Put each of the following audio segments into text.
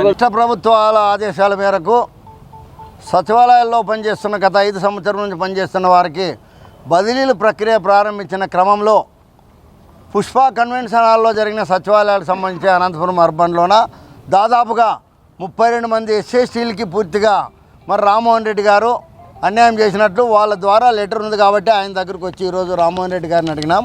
రాష్ట్ర ప్రభుత్వాల ఆదేశాల మేరకు సచివాలయాల్లో పనిచేస్తున్న గత ఐదు సంవత్సరం నుంచి పనిచేస్తున్న వారికి బదిలీల ప్రక్రియ ప్రారంభించిన క్రమంలో పుష్ప కన్వెన్షన్ హాల్లో జరిగిన సచివాలయాలకు సంబంధించి అనంతపురం అర్బన్లోన దాదాపుగా ముప్పై రెండు మంది ఎస్ఎస్టీలకి పూర్తిగా మరి రామ్మోహన్ రెడ్డి గారు అన్యాయం చేసినట్లు వాళ్ళ ద్వారా లెటర్ ఉంది కాబట్టి ఆయన దగ్గరకు వచ్చి ఈరోజు రామ్మోహన్ రెడ్డి గారిని అడిగినాం.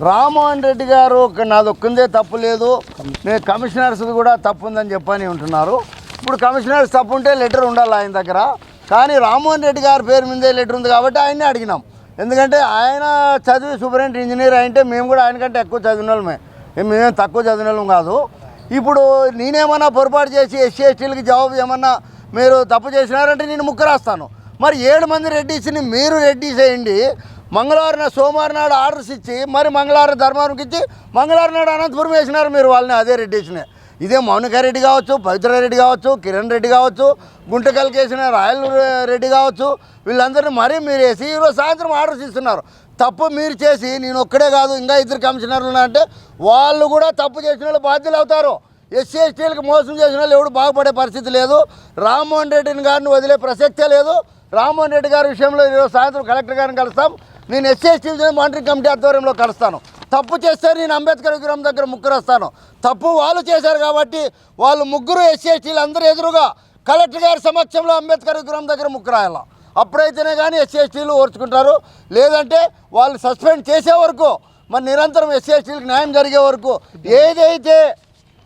రామ్మోహన్ రెడ్డి గారు ఒక- నాది ఒక్కందే తప్పు లేదు. నేను కమిషనర్స్ కూడా తప్పు ఉందని చెప్పని ఉంటున్నారు. ఇప్పుడు కమిషనర్స్ తప్పు ఉంటే లెటర్ ఉండాలి ఆయన దగ్గర. కానీ రామ్మోహన్ రెడ్డి గారి పేరు మీదే లెటర్ ఉంది కాబట్టి ఆయన్నే అడిగినాం. ఎందుకంటే ఆయన చదివి సూపరింట్ ఇంజనీర్ అయితే మేము కూడా ఆయన కంటే ఎక్కువ చదివిన వాళ్ళమే. మేమేం తక్కువ చదివిన వాళ్ళం కాదు. ఇప్పుడు నేనేమన్నా పొరపాటు చేసి ఎస్సీ ఎస్టీలకి జవాబు ఏమన్నా మీరు తప్పు చేసినారంటే నేను ముక్కు రాస్తాను. మరి ఏడు మంది రెడ్డిస్ని మీరు రెడ్డిస్ వేయండి మంగళవారం సోమవారం నాడు ఆర్డర్స్ ఇచ్చి మరి మంగళవారం ధర్మవరంకి ఇచ్చి మంగళవారం నాడు అనంతపురం వేసినారు మీరు వాళ్ళని అదే రెడ్డిస్ని ఇదే మౌనికారెడ్డి కావచ్చు పవిత్రారెడ్డి కావచ్చు కిరణ్ రెడ్డి కావచ్చు గుంటకల్కి వేసిన రాయల్ రెడ్డి కావచ్చు వీళ్ళందరినీ మరీ మీరు వేసి ఈరోజు సాయంత్రం ఆర్డర్స్ ఇస్తున్నారు. తప్పు మీరు చేసి నేను ఒక్కడే కాదు ఇంకా ఇద్దరు కమిషనర్లు అంటే వాళ్ళు కూడా తప్పు చేసిన వాళ్ళు బాధ్యులు అవుతారు. ఎస్సీ ఎస్టీలకు మోసం చేసిన వాళ్ళు ఎవడు బాగుపడే పరిస్థితి లేదు. రామ్మోహన్ రెడ్డిని గారిని వదిలే ప్రసక్తే లేదు. రామ్మోహన్ రెడ్డి గారి విషయంలో ఈరోజు సాయంత్రం కలెక్టర్ గారిని కలుస్తాం. నేను ఎస్సీ ఎస్టీ మానిటరింగ్ కమిటీ ఆధ్వర్యంలో కలుస్తాను. తప్పు చేస్తే నేను అంబేద్కర్ విగ్రహం దగ్గర ముగ్గురు వస్తాను. తప్పు వాళ్ళు చేశారు కాబట్టి వాళ్ళు ముగ్గురు ఎస్సీఎస్టీలు అందరూ ఎదురుగా కలెక్టర్ గారి సమక్షంలో అంబేద్కర్ విగ్రహం దగ్గర ముగ్గురు రాయాల. అప్పుడైతేనే కానీ ఎస్సీఎస్టీలు ఓర్చుకుంటారు. లేదంటే వాళ్ళు సస్పెండ్ చేసే వరకు మరి నిరంతరం ఎస్సీఎస్టీలకు న్యాయం జరిగే వరకు ఏదైతే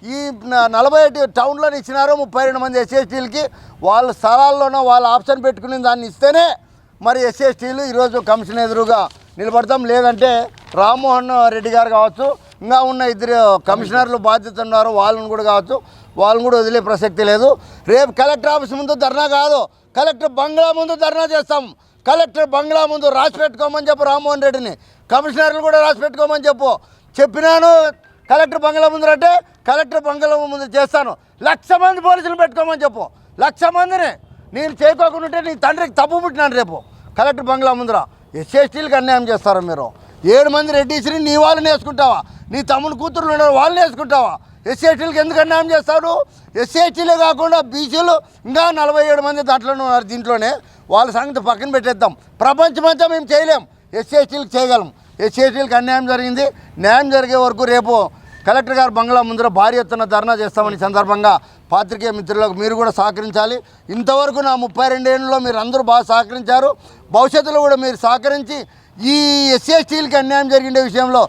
ఈ నలభై ఏడు టౌన్లో ఇచ్చినారో ముప్పై రెండు మంది ఎస్సీఎస్టీలకి వాళ్ళ స్థలాల్లోనో వాళ్ళ ఆప్షన్ పెట్టుకుని దాన్ని ఇస్తేనే మరి ఎస్ఎస్టీలు ఈరోజు కమిషన్ ఎదురుగా నిలబడతాం. లేదంటే రామ్మోహన్ రెడ్డి గారు కావచ్చు ఇంకా ఉన్న ఇద్దరు కమిషనర్లు బాధ్యత ఉన్నారు. వాళ్ళని కూడా కావచ్చు వాళ్ళని కూడా వదిలే ప్రసక్తి లేదు. రేపు కలెక్టర్ ఆఫీస్ ముందు ధర్నా కాదు కలెక్టర్ బంగ్లా ముందు ధర్నా చేస్తాం. కలెక్టర్ బంగ్లా ముందు రాసి పెట్టుకోమని చెప్పు రామ్మోహన్ రెడ్డిని. కమిషనర్లు కూడా రాసి పెట్టుకోమని చెప్పు. చెప్పినాను కలెక్టర్ బంగ్లా ముందు అంటే కలెక్టర్ బంగ్లా ముందు చేస్తాను. లక్ష మంది పోలీసులు పెట్టుకోమని చెప్పు. లక్ష మందిని నేను చేయకోకుండా నీ తండ్రికి తప్పు పుట్టినాను రేపు. కలెక్టర్ బంగ్లా ముందర. ఎస్సీ ఎస్టీలకు అన్యాయం చేస్తారా మీరు? ఏడు మంది రెడ్డిసిని నీ వాళ్ళని వేసుకుంటావా? నీ తమ్ముని కూతురు ఉన్నారు వాళ్ళని వేసుకుంటావా? ఎస్సీ ఎస్టీలకు ఎందుకు అన్యాయం చేస్తారు ఎస్సీ ఎస్టీలే కాకుండా బీసీలు ఇంకా నలభై ఏడు మంది దాంట్లోనే ఉన్నారు దీంట్లోనే. వాళ్ళ సంగతి పక్కన పెట్టేద్దాం. ప్రపంచమంతా మేము చేయలేం. ఎస్సీ ఎస్టీలకు చేయగలం. ఎస్సీ ఎస్టీలకు అన్యాయం జరిగింది. న్యాయం జరిగే వరకు రేపు కలెక్టర్ గారు బంగ్లా ముందర భారీ ఎత్తున ధర్నా చేస్తామని సందర్భంగా పాత్రికేయ మిత్రులకు మీరు కూడా సహకరించాలి. ఇంతవరకు నా ముప్పై రెండేళ్ళలో మీరు అందరూ బాగా సహకరించారు. భవిష్యత్తులో కూడా మీరు సహకరించి ఈ ఎస్సీఎస్టీలకి అన్యాయం జరిగిన విషయంలో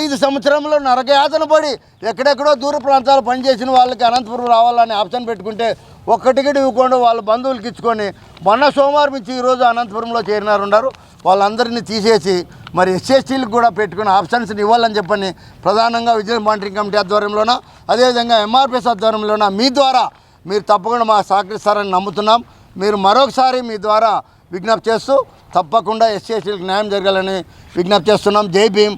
ఐదు సంవత్సరంలో నరకయాతన పడి ఎక్కడెక్కడో దూర ప్రాంతాలు పనిచేసిన వాళ్ళకి అనంతపురం రావాలని ఆప్షన్ పెట్టుకుంటే ఒక్క టికెట్ ఇవ్వకుండా వాళ్ళ బంధువులకి ఇచ్చుకొని మొన్న సోమవారం నుంచి ఈరోజు అనంతపురంలో చేరినారు. ఉన్నారు వాళ్ళందరినీ తీసేసి మరి ఎస్ఎస్టీలకు కూడా పెట్టుకుని ఆప్షన్స్ని ఇవ్వాలని చెప్పని ప్రధానంగా విజయ మానిటరింగ్ కమిటీ ఆధ్వర్యంలోన అదేవిధంగా ఎంఆర్పిఎస్ ఆధ్వర్యంలోన మీ ద్వారా మీరు తప్పకుండా మా సహకరిస్తారని నమ్ముతున్నాం. మీరు మరొకసారి మీ ద్వారా విజ్ఞప్తి చేస్తూ తప్పకుండా ఎస్సీ ఎస్టీలకు న్యాయం జరగాలని విజ్ఞప్తి చేస్తున్నాం. జై భీమ్.